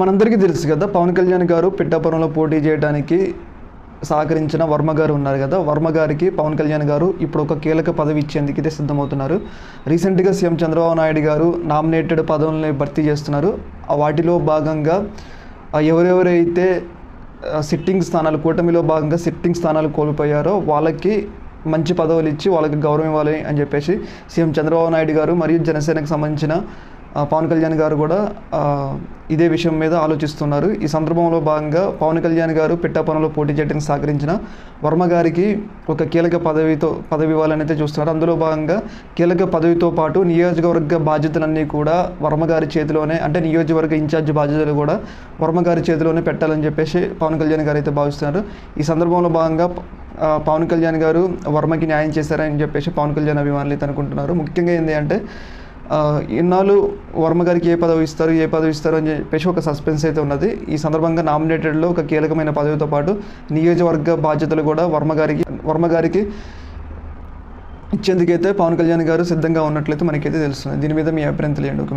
మనందరికీ తెలుసు కదా పవన్ కళ్యాణ్ గారు పిట్టాపురంలో పోటీ చేయడానికి సహకరించిన వర్మ గారు ఉన్నారు కదా. వర్మ గారికి పవన్ కళ్యాణ్ గారు ఇప్పుడు ఒక కీలక పదవి ఇచ్చేందుకు అయితే సిద్ధమవుతున్నారు. రీసెంట్గా సీఎం చంద్రబాబు నాయుడు గారు నామినేటెడ్ పదవుల్ని భర్తీ చేస్తున్నారు. వాటిలో భాగంగా ఎవరెవరైతే సిట్టింగ్ స్థానాలు కూటమిలో భాగంగా సిట్టింగ్ స్థానాలు కోల్పోయారో వాళ్ళకి మంచి పదవులు ఇచ్చి వాళ్ళకి గౌరవం ఇవ్వాలి అని చెప్పేసి సీఎం చంద్రబాబు నాయుడు గారు మరియు జనసేనకు సంబంధించిన పవన్ కళ్యాణ్ గారు కూడా ఇదే విషయం మీద ఆలోచిస్తున్నారు. ఈ సందర్భంలో భాగంగా పవన్ కళ్యాణ్ గారు పిట్టాపురంలో పోటీ చేయడానికి సహకరించిన వర్మ గారికి ఒక కీలక పదవితో పదవి ఇవ్వాలని అయితే చూస్తున్నారు. అందులో భాగంగా కీలక పదవితో పాటు నియోజకవర్గ బాధ్యతలన్నీ కూడా వర్మ గారి చేతిలోనే అంటే నియోజకవర్గ ఇన్ఛార్జ్ బాధ్యతలు కూడా వర్మ గారి చేతిలోనే పెట్టాలని చెప్పేసి పవన్ కళ్యాణ్ గారు అయితే భావిస్తున్నారు. ఈ సందర్భంలో భాగంగా పవన్ కళ్యాణ్ గారు వర్మకి న్యాయం చేశారని చెప్పేసి పవన్ కళ్యాణ్ అభిమానులు అయితే అనుకుంటున్నారు. ముఖ్యంగా ఏంటి అంటే ఇన్నాళ్ళు వర్మ గారికి ఏ పదవి ఇస్తారు ఏ పదవి ఇస్తారు అని చెప్పేసి ఒక సస్పెన్స్ అయితే ఉన్నది. ఈ సందర్భంగా నామినేటెడ్లో ఒక కీలకమైన పదవితో పాటు నియోజకవర్గ బాధ్యతలు కూడా వర్మ గారికి వర్మ గారికి ఇచ్చేందుకైతే పవన్ కళ్యాణ్ గారు సిద్ధంగా ఉన్నట్లయితే మనకైతే తెలుస్తుంది. దీని మీద మీ అభిప్రాయం తెలియండి ఒక